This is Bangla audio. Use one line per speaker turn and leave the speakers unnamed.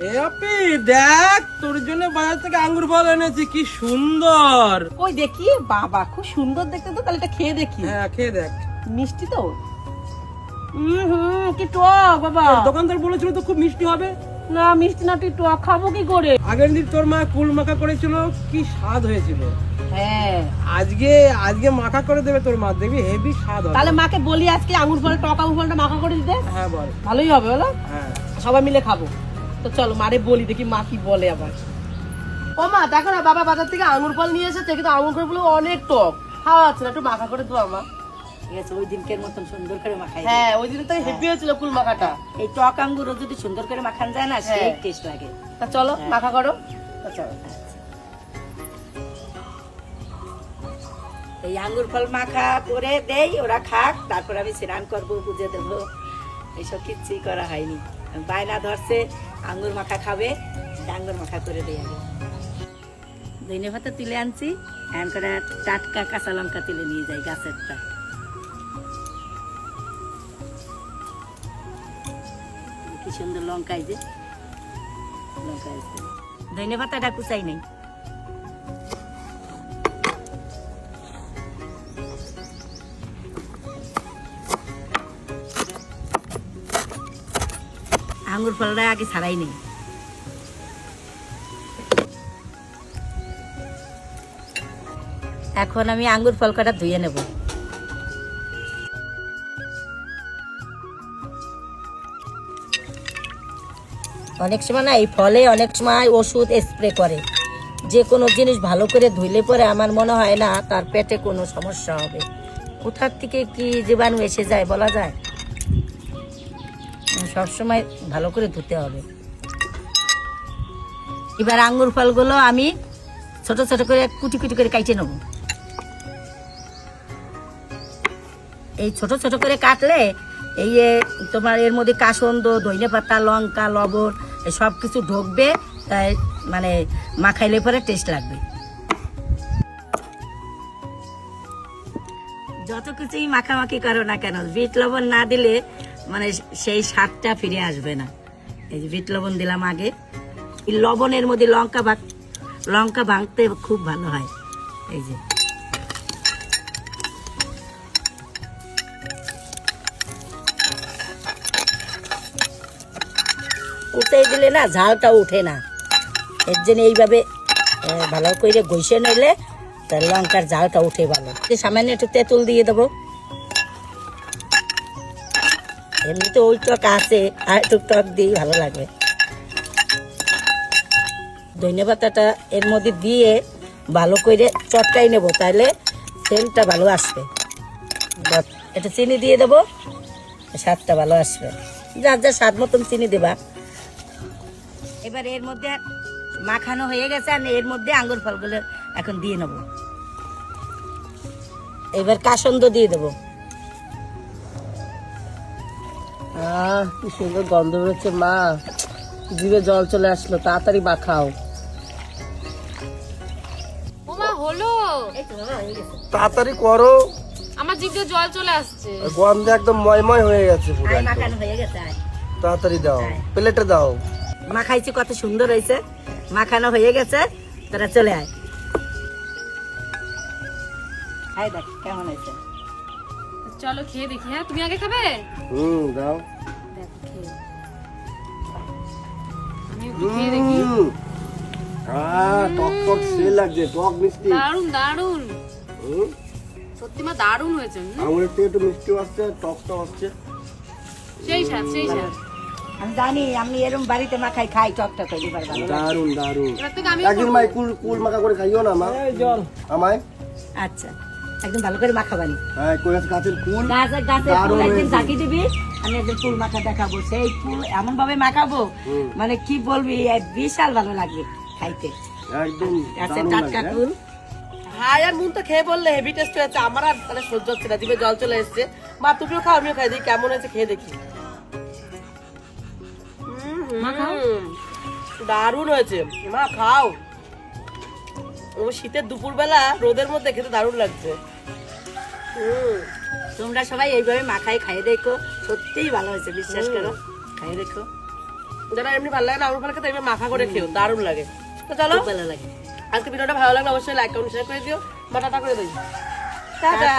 এ আপি দেখ তোর জন্য বাজার থেকে আঙ্গুর ফল এনেছি কি সুন্দর।
ওই দেখি বাবা খুব সুন্দর দেখতে তো তাহলে এটা খেয়ে দেখি।
হ্যাঁ খেয়ে দেখ।
মিষ্টি তো? হুম হুম কি টক বাবা।
দোকানদার বলেছিল তো খুব মিষ্টি হবে।
না মিষ্টি না তুই টক খাব কি করে?
আগের দিন তোর মা কুল মাখা করেছিল কি স্বাদ হয়েছিল।
হ্যাঁ।
আজকে আজকে মাখা করে দেবে তোর মা দেখবি হেভি স্বাদ হবে।
তাহলে মাকে বলি আজকে আঙুর ফল টক ফলটা মাখা করে দিতে
হ্যাঁ বল।
ভালোই হবে বলো।
হ্যাঁ।
সবাই মিলে খাব। তো চলো মারে বলি দেখি মা কি বলে আবার। ও মা দেখো না বাবা বাজার থেকে আঙুর ফল নিয়ে এসেছে কিন্তু আঙুর ফলগুলো অনেক টক। খাওয়া যাচ্ছে না একটু মাখা করে দেবো মা।
ঠিক আছে ওই দিনকের মতন সুন্দর করে মাখাই।
হ্যাঁ ওই দিন তো হেভি হয়েছিল কুল মাখাটা।
এই টক আঙ্গুরও যদি সুন্দর করে মাখান যায় না সেই
হ্যাঁ।
টেস্ট লাগে।
তা চলো মাখা করো। তা চলো
এই আঙ্গুর ফল মাখা করে দেই ওরা খাক তারপর আমি স্নান করব বুঝে দেবো। এইসব কিচ্ছুই করা হয়নি। বায়না ধরছে, আঙ্গুর মাখা খাবে আঙ্গুর মাখা করে দিই আমি ধনে ভাতে তুলে আনছি, এখন করে টাটকা কাঁচা লঙ্কা তুলে নিয়ে যাই গাছেরটা। কি সুন্দর লঙ্কায় যে। লঙ্কা ধনে পাতাটা কুচাই নেই। আঙ্গুর ফলটা আগে ছাড়াই নেই। এখন আমি আঙ্গুর ফল কটা ধুয়ে নেব। অনেক সময় না এই ফলে অনেক সময় ওষুধ স্প্রে করে। যে কোনো জিনিস ভালো করে ধুইলে পরে আমার মনে হয় না তার পেটে কোনো সমস্যা হবে। কোথার থেকে কি জীবাণু এসে যায় বলা যায়? সবসময় ভালো করে ধুতে হবে। এবার আঙ্গুর ফলগুলো আমি ছোট ছোট করে কুটি কুটি করে কাটে নেব। এই ছোট ছোট করে কাটলে এই তোমার এর মধ্যে কাসন্দ ধনে পাতা, লঙ্কা, লবণ সব কিছু ঢুকবে, তাই মানে মাখাইলে পরে টেস্ট লাগবে। যত কিছুই মাখামাখি করো না কেন, বিট লবণ না দিলে মানে সেই স্বাদটা ফিরে আসবে না। এই যে বিট লবণ দিলাম আগে। এই লবণের মধ্যে লঙ্কা ভাগ, লঙ্কা ভাঙতে খুব ভালো হয়। এই যে। কুচাই দিলে না, ঝালটা উঠে না। এর জন্য এইভাবে ভালো করে ঘষে নিলে তার লঙ্কার ঝালটা উঠে ভালো। সামান্য একটু তেঁতুল দিয়ে দেবো। এমনিতে ওই টক আছে আর একটু টক দিই ভালো লাগবে ধনে পাতাটা এর মধ্যে দিয়ে ভালো করে চটকাই নেব তাহলে সেন্টটা ভালো আসবে। এটা চিনি দিয়ে দেবো, স্বাদটা ভালো আসবে। যার যার স্বাদ মতন চিনি দেবা। এবার এর মধ্যে মাখানো হয়ে গেছে আর এর মধ্যে আঙ্গুর ফলগুলো এখন দিয়ে নেব। এবার কাসন্দ দিয়ে দেবো।
আহ কি সুন্দর গন্ধ বেরোচ্ছে মা। জিভে জল চলে আসলো তাড়াতাড়ি মাখাও
ওমা হলো।
তাড়াতাড়ি করো।
আমার জিভে জল চলে আসছে।
গন্ধে একদম ময়ময় হয়ে গেছে পুরো
মাখানো হয়ে গেছে
তাড়াতাড়ি দাও
হ্যাঁ।
প্লেটে দাও।
মাখাইছি কত সুন্দর হয়েছে। মাখানো হয়ে গেছে তারা চলে আয়। আয় দেখ কেমন হয়েছে।
চলো খেয়ে দেখি হ্যাঁ? তুমি আগে খাবে?
হুম দাও।
দারুণ
দারুণ
সত্যি মা দারুণ হয়েছে
একটু মিষ্টি আসছে আসছে।
সেই স্বাদ সেই স্বাদ।
আমি জানি আমি এরকম বাড়িতে মাখাই খাই টকটা
দারুণ
একদিন মাই কুল কুল মাখা করে খাইও না মা? জল। আমায়?
আচ্ছা। একদম ভালো করে মাখাবানি
হ্যাঁ কই আছে গাছের কুল
গাছের গাছের ফুল একদিন দিবি আমি একদিন ফুল মাখা দেখাবো। সেই ফুল এমন ভাবে মাখাবো মানে কি বলবি এই বিশাল ভালো লাগবে খাইতে।
একদম
গাছের টাটকা ফুল।
হাই আর মুনটা খেয়ে বললে হেভি টেস্ট হয়েছে আমার আর মানে সহ্য হচ্ছে না জিভে জল চলে এসছে। মা তুমিও খাও আমিও খাই দিই কেমন হয়েছে খেয়ে দেখি। দারুণ হয়েছে। মা খাও। ও শীতের দুপুরবেলা রোদের মধ্যে খেতে দারুণ লাগছে।
তোমরা সবাই এইভাবে মাখাই খাইয়ে দেখো। সত্যিই ভালো হয়েছে বিশ্বাস করো। খাই দেখো।
যারা এমনি ভালো লাগে না আমার ফল খেতে এইভাবে মাখা করে খেও দারুণ লাগে। তো চলো
ভালো লাগে।
আজকে ভিডিওটা ভালো লাগলে অবশ্যই লাইক কমেন্ট শেয়ার করে দিও। বা টাটা করে দিও। টাটা।